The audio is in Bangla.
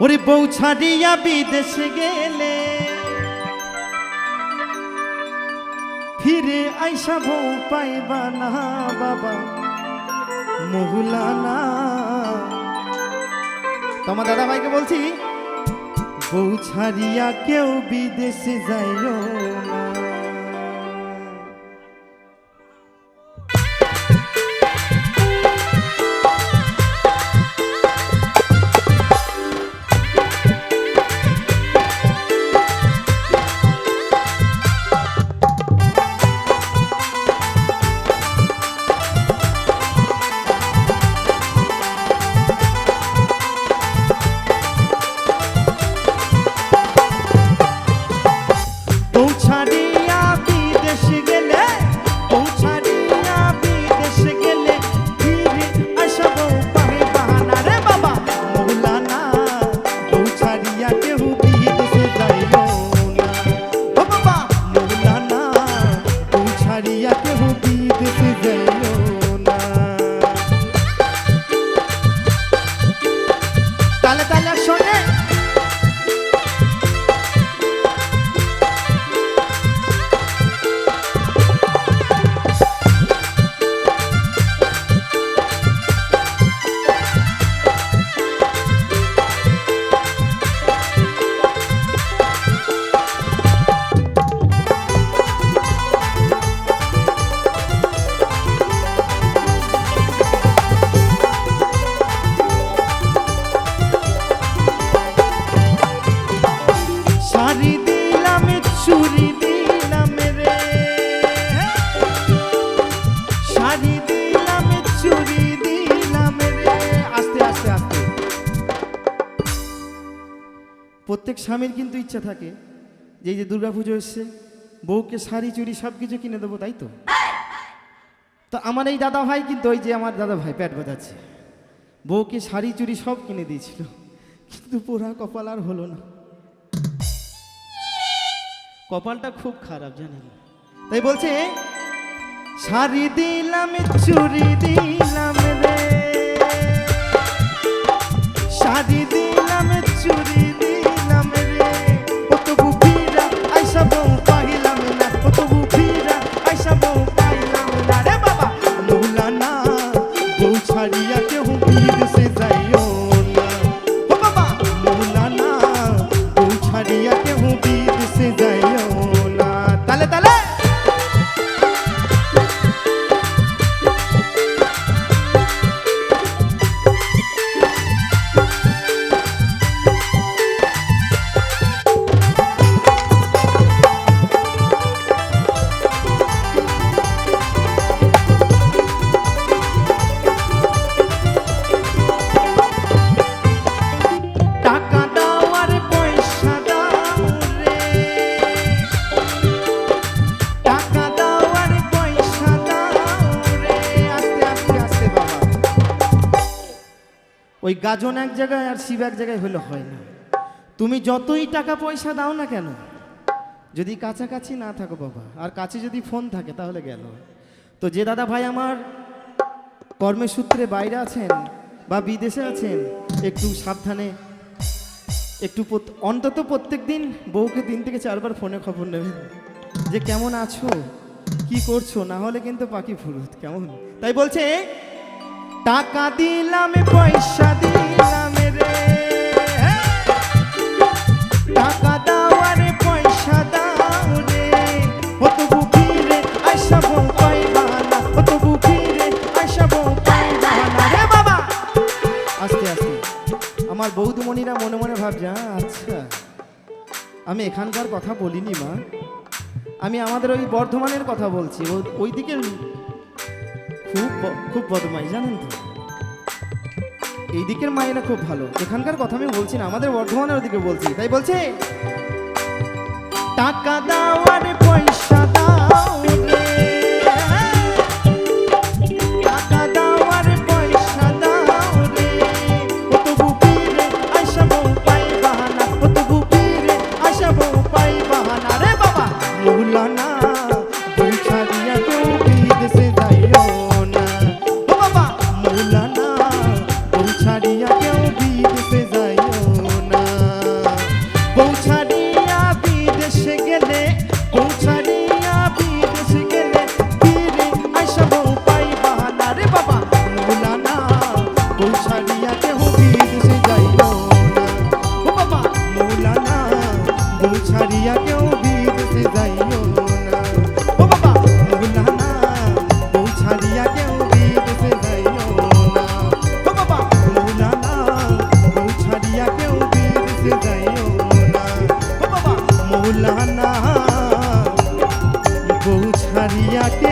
ওরে বউ ছাড়িয়া বিদেশে গেলে। ফিরে আইসা বউ পাইবা না বাবা, মহুলানা। তোমার দাদা ভাইকে বলছি, বউ ছাড়িয়া কেউ বিদেশে যাইও না। দিলাম শাড়ি চুরি দিলাম প্রত্যেক স্বামীর কিন্তু ইচ্ছা থাকে যে এই যে দুর্গাপুজো এসছে, বউকে শাড়ি চুরি সব কিছু কিনে দেবো, তাই তো? তো আমার এই দাদা ভাই কিন্তু ওই যে আমার দাদা ভাই প্যাট বাজাচ্ছে বউকে শাড়ি চুরি সব কিনে দিয়েছিল। কিন্তু পোড়া কপাল আর হলো না। কপালটা খুব খারাপ, জানেন। তাই বলছে, শাড়ি দিলাম চুরি দিলাম রে। শাড়ি দিলাম চুরি দিলাম রে। ও তবু আইসা বউ পাইলাম না। ও তবু ফিরা, আইসা বউ পাইলাম না। রে বাবা মৌলানা বউ ছাড়িয়া কেউ বিদেশে ওই গাজন এক জায়গায় আর শিব এক জায়গায় হলে হয় না। তুমি যতই টাকা পয়সা দাও না কেন, যদি কাছাকাছি না থাকো বাবা, আর কাছে যদি ফোন থাকে তাহলে গেল। তো যে দাদা ভাই আমার কর্মের সূত্রে বাইরে আছেন বা বিদেশে আছেন, একটু সাবধানে, একটু অন্তত প্রত্যেক দিন বউকে তিন থেকে চারবার ফোনে খবর নেবেন। যে কেমন আছো, কি করছ, না হলে কিন্তু পাখি ফুরুত কেমন? তাই বলছে টাকা দিলাম পয়সা দিলাম রে। টাকা পয়সা দাও রে। ও তবু ফিরে আইসা বউ পাইবা না ও তবু ফিরে আইসা বউ পাইবা না রে বাবা! আস্তে আস্তে। আমার বৌদ্ধমণিরা মনে মনে ভাবছে "আ, আচ্ছা আমি এখানকার কথা বলিনি মা। আমি আমাদের ওই বর্ধমানের কথা বলছি। ওই দিকের খুব খুব বদমাই জানেন তো? এই দিকের মায়েরা খুব ভালো। এখানকার কথা আমি বলছি না, আমাদের বর্ধমানের ওদিকে বলছি, তাই বলছে? টাকা দাও আর পয়সা দাও ছাড়িয়াকে